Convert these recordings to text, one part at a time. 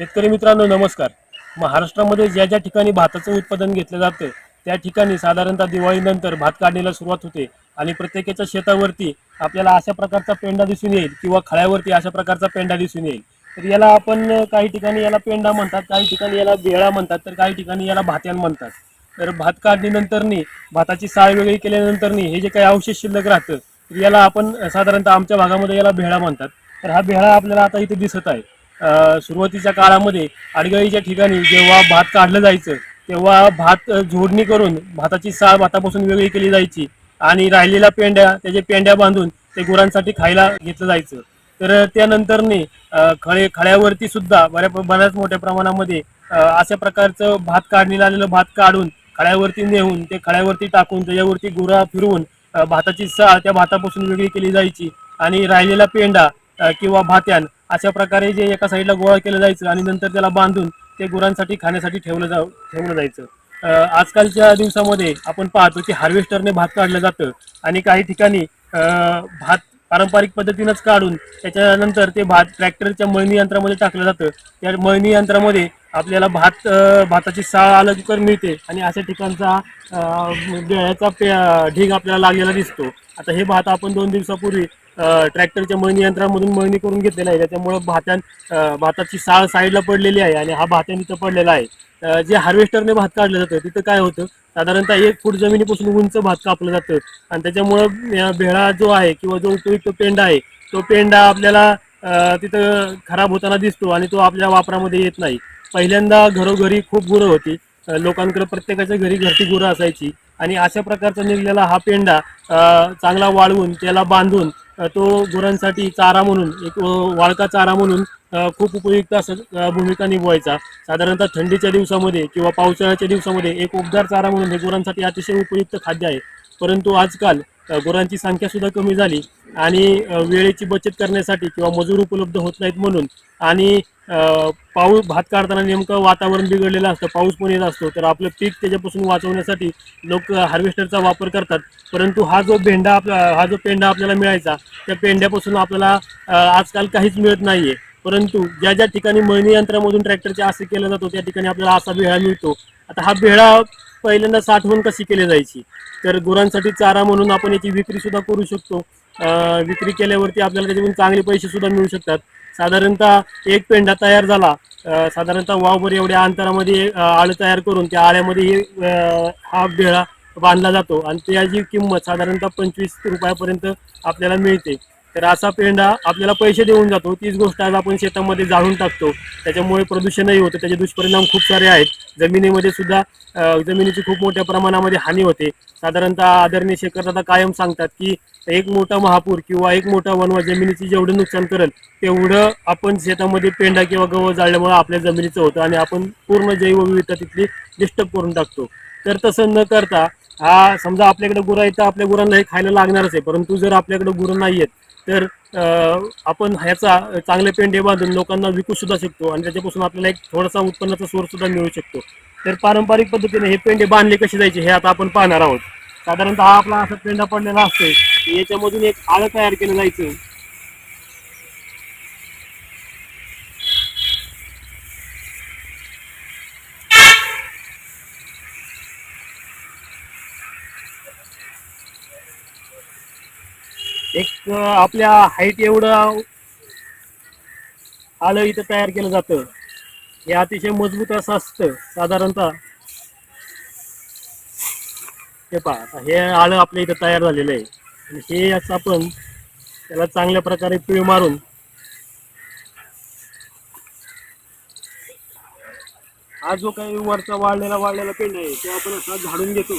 शेतकरी मित्रांनो नमस्कार. महाराष्ट्रामध्ये ज्या ज्या ठिकाणी भाताचं उत्पादन घेतलं जातं त्या ठिकाणी साधारणतः दिवाळीनंतर भात काढणीला सुरुवात होते आणि प्रत्येकाच्या शेतावरती आपल्याला अशा प्रकारचा पेंडा दिसून येईल किंवा खळ्यावरती अशा प्रकारचा पेंडा दिसून येईल. तर याला आपण काही ठिकाणी याला पेंडा म्हणतात काही ठिकाणी याला बेळा म्हणतात तर काही ठिकाणी याला भात्यान म्हणतात. तर भात काढणीनंतरनी भाताची साळ वेगळी केल्यानंतरनी हे जे काही अवशेष शिल्लक राहतं तर याला आपण साधारणतः आमच्या भागामध्ये याला भेळा म्हणतात. तर हा भेळा आपल्याला आता इथे दिसत आहे. सुरुवातीच्या काळामध्ये आडगळीच्या ठिकाणी जेव्हा भात काढलं जायचं तेव्हा भात जोडणी झोडणी करून भाताची साळ भातापासून वेगळी केली जायची आणि राहिलेल्या पेंड्या त्याचे पेंड्या बांधून ते गुरांसाठी खायला घेतलं जायचं. तर त्यानंतरने खळे खळ्यावरती सुद्धा बऱ्या बऱ्याच मोठ्या प्रमाणामध्ये अशा प्रकारचं भात काढणीला आलेलं भात काढून खळ्यावरती नेऊन ते खळ्यावरती टाकून त्याच्यावरती गुरा फिरवून भाताची साळ त्या भातापासून वेगळी केली जायची आणि राहिलेला पेंडा किंवा भात्यान अशा प्रकारे जे एका साईडला गोळा केलं जायचं आणि नंतर त्याला बांधून ते गुरांसाठी खाण्यासाठी ठेवलं जा ठेवलं जायचं. आजकालच्या दिवसामध्ये आपण पाहतो की हार्वेस्टरने भात काढलं जातं आणि काही ठिकाणी भात पारंपरिक पद्धतीनंच काढून त्याच्यानंतर ते भात ट्रॅक्टरच्या मळणी यंत्रामध्ये टाकलं जातं. त्या मळणी यंत्रामध्ये आपल्याला भात भाताची साळ अलगकर मिळते आणि अशा ठिकाणचा गळ्याचा पे ढीग आपल्याला लागलेला दिसतो. आता हे भात आपण दोन दिवसापूर्वी ट्रॅक्टरच्या मळणी यंत्रामधून मळणी करून घेतलेला आहे. त्याच्यामुळं भात्यां भाताची साळ साईडला पडलेली आहे आणि हा भात्यान इथं पडलेला आहे. जे हार्वेस्टरने भात काढलं जातं तिथं काय होतं? साधारणतः एक फूट जमिनीपासून उंच भात कापलं जातं. आणि त्याच्यामुळं भेळा जो आहे किंवा जो उपयुक्त पेंडा आहे तो पेंडा आपल्याला तिथं खराब होताना दिसतो आणि तो आपल्या वापरामध्ये येत नाही. पहिल्यांदा घरोघरी खूप गुरं होती. लोकांकडे प्रत्येकाच्या घरी घरची गुरं असायची. आणि अशा प्रकारचा निघलेला हा पेंडा चांगला वाळवून त्याला बांधून तो गुरांसाठी चारा म्हणून एक वाळका चारा म्हणून खूप उपयुक्त असं भूमिका निभवायचा. साधारणतः थंडीच्या दिवसामध्ये किंवा पावसाळ्याच्या दिवसामध्ये एक उबदार चारा म्हणून हे गुरांसाठी अतिशय उपयुक्त खाद्य आहे. परंतु आजकाल गुरांची संख्या सुद्धा कमी झाली. आणि वेळेची बचत करण्यासाठी किंवा मजूर उपलब्ध होत नाहीत म्हणून आणि पाऊस भात काढताना नेमकं वातावरण बिघडलेलं असतं पाऊस पण येत असतो तर आपलं पीक त्याच्यापासून वाचवण्यासाठी लोक हार्वेस्टरचा वापर करतात. परंतु हा जो भेंडा आपला हा जो पेंडा आपल्याला मिळायचा त्या पेंड्यापासून आपल्याला आजकाल काहीच मिळत नाहीये. परंतु ज्या ज्या ठिकाणी मळणी यंत्रामधून ट्रॅक्टरचे असे केलं जातो त्या ठिकाणी आपल्याला असा भेळा मिळतो. आता हा भेळा पहिल्यांदा साठवण कशी केली जायची? तर गुरांसाठी चारा म्हणून आपण याची विक्री सुद्धा करू शकतो. विक्री केल्यावरती आपल्याला त्याच्यातून चांगले पैसे सुद्धा मिळू शकतात. साधारणतः एक पेंडा तयार झाला. साधारणतः वावभर एवढ्या अंतरामध्ये आळ आळं तयार करून त्या आळ्यामध्ये हा बेळा बांधला जातो. आणि त्याची किंमत साधारणतः पंचवीस रुपयापर्यंत आपल्याला मिळते. तर असा पेंडा आपल्याला पैसे देऊन जातो. तीच गोष्ट आज आपण शेतामध्ये जाळून टाकतो. त्याच्यामुळे प्रदूषणही होतं. त्याचे दुष्परिणाम खूप सारे आहेत. जमिनीमध्ये सुद्धा जमिनीची खूप मोठ्या प्रमाणामध्ये हानी होते. साधारणतः आदरणीय शेखरदादा कायम सांगतात की एक मोठा महापूर किंवा एक मोठा वनवा जमिनीची जेवढं नुकसान करेल तेवढं आपण शेतामध्ये पेंडा किंवा गवत जाळल्यामुळे आपल्या जमिनीचं होतं आणि आपण पूर्ण जैवविविधता तिथली डिस्टर्ब करून टाकतो. तर तसं न करता हा समजा आपल्याकडे गुरं आहेत तर आपल्या गुरांना हे खायला लागणारच आहे. परंतु जर आपल्याकडे गुरं नाही आहेत तर आपण ह्याचा चांगले पेंडे बांधून लोकांना विकू सुद्धा शकतो आणि त्याच्यापासून आपल्याला एक थोडासा उत्पन्नाचा सोर्स सुद्धा मिळू शकतो. तर पारंपरिक पद्धतीने हे पेंडे बांधले कसे जायचे हे आता आपण पाहणार आहोत. साधारणतः हा आपला असा पेंडा पडलेला असतो याच्यामधून एक आळं तयार केलं जायचं. एक आपल्या हाईट एवढं आलं इथं तयार केलं जातं. हे अतिशय मजबूत असं असतं साधारणतः. हे पहा हे आळं आपल्या इथं तयार झालेलं आहे. आणि हे याचं आपण त्याला चांगल्या प्रकारे पिळ मारून हा जो काही वरचा वाळलेला वाळलेला पेंड आहे ते आपण असा झाडून घेतो.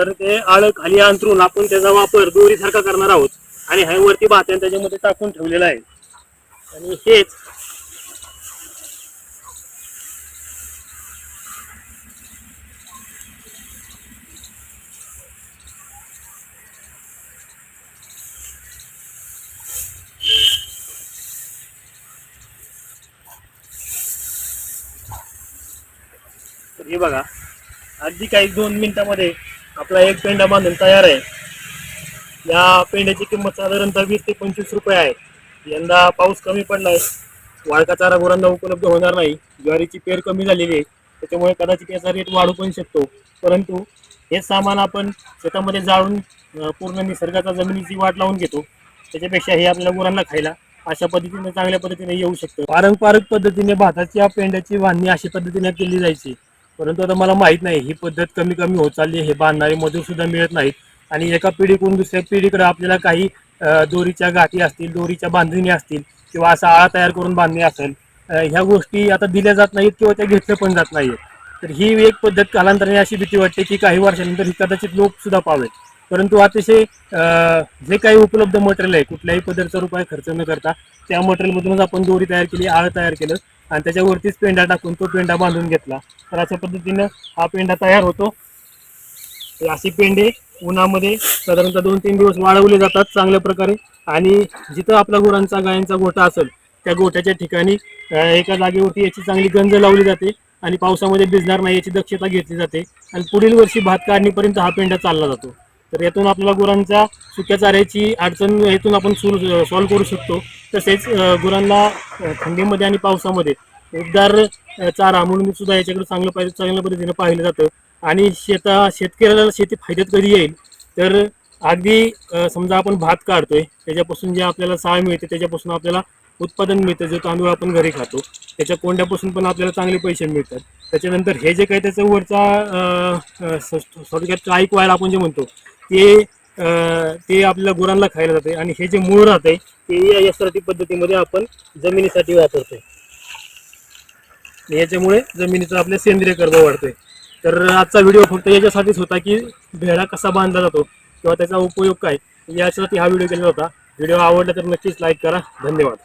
तर ते आळ खाली अंतरून आपण त्याचा वापर दोरीसारखा करणार आहोत. आणि हे वरती भात त्याच्यामध्ये टाकून ठेवलेलं आहे. आणि हेच हे बघा. अगदी काही दोन मिनिटामध्ये आपला एक पेंडा बांधून तयार आहे. या पेंड्याची किंमत साधारणतः वीस ते पंचवीस रुपये आहे. यंदा पाऊस कमी पडलाय. वाळका चारा गुरांना उपलब्ध होणार नाही. ज्वारीची पेर कमी झालेली आहे. त्याच्यामुळे कदाचित याचा रेट वाढू पण शकतो. परंतु हे सामान आपण शेतामध्ये जाळून पूर्ण निसर्गाचा जमिनीची वाट लावून घेतो. त्याच्यापेक्षा हे आपल्या गुरांना खायला अशा पद्धतीने चांगल्या पद्धतीने येऊ शकतं. पारंपरिक पद्धतीने भाताच्या पेंड्याची बांधणी अशा पद्धतीने केली जायची. परंतु आता मला माहीत नाही ही पद्धत कमी कमी होत चालली आहे. हे बांधणारे मजूर सुद्धा मिळत नाहीत आणि एका पिढीकडून दुसऱ्या पिढीकडे आपल्याला काही दोरीच्या गाठी असतील दोरीच्या बांधणी असतील किंवा असा आळा तयार करून बांधणी असेल ह्या गोष्टी आता दिल्या जात नाहीत किंवा त्या घेतल्या पण जात नाहीत तर ही एक पद्धत कालांतराने अशी भीती वाटते की काही वर्षानंतर ही कदाचित लोक सुद्धा पावेल परंतु अतिशय जे काही उपलब्ध मटेरियल आहे कुठल्याही पद्धतीचा रुपये खर्च न करता त्या मटेरियलमधूनच आपण दोरी तयार केली आळ तयार केलं आणि त्याच्यावरतीच पेंडा टाकून तो पेंडा बांधून घेतला. तर अशा पद्धतीनं हा पेंडा तयार होतो. अशी असे पेंडे उन्हामध्ये साधारणतः दोन तीन दिवस वाळवले जातात चांगल्या प्रकारे आणि जिथं आपला गुरांचा गायांचा गोठा असेल त्या गोठ्याच्या ठिकाणी एका जागेवरती याची चांगली गंज लावली जाते आणि पावसामध्ये भिजणार नाही याची दक्षता घेतली जाते आणि पुढील वर्षी भात काढणीपर्यंत हा पेंडा चालला जातो. तर यातून आपल्याला गुरांच्या सुक्या चाऱ्याची अडचण यातून आपण सॉल्व्ह करू शकतो. तसेच गुरांना थंडीमध्ये आणि पावसामध्ये उबदार चारा म्हणून सुद्धा याच्याकडे चांगलं पाहिजे चांगल्या पद्धतीने पाहिलं जातं. आणि शेता शेतकऱ्याला शेती फायद्यात कधी येईल? तर अगदी समजा आपण भात काढतोय त्याच्यापासून जे आपल्याला साळ मिळते त्याच्यापासून आपल्याला उत्पादन मिळतं जो तांदूळ आपण घरी खातो त्याच्या कोंड्यापासून पण आपल्याला चांगले पैसे मिळतात. त्याच्यानंतर हे जे काही त्याचं वरचा थोडक्यात ट्राईक व्हायला आपण जे म्हणतो ते ते आपल्या गुरांना खायला जाते आणि हे जे मूळ राहते ते या यासाठी पद्धतीमध्ये आपण जमिनीसाठी वापरतोय. याच्यामुळे जमिनीचा आपल्या सेंद्रिय कर्ज वाढतोय. तर आजचा व्हिडिओ फक्त याच्यासाठीच होता की भेडा कसा बांधला जातो किंवा त्याचा उपयोग काय याच्यासाठी हा व्हिडिओ केलेला होता. व्हिडिओ आवडला तर नक्कीच लाईक करा. धन्यवाद.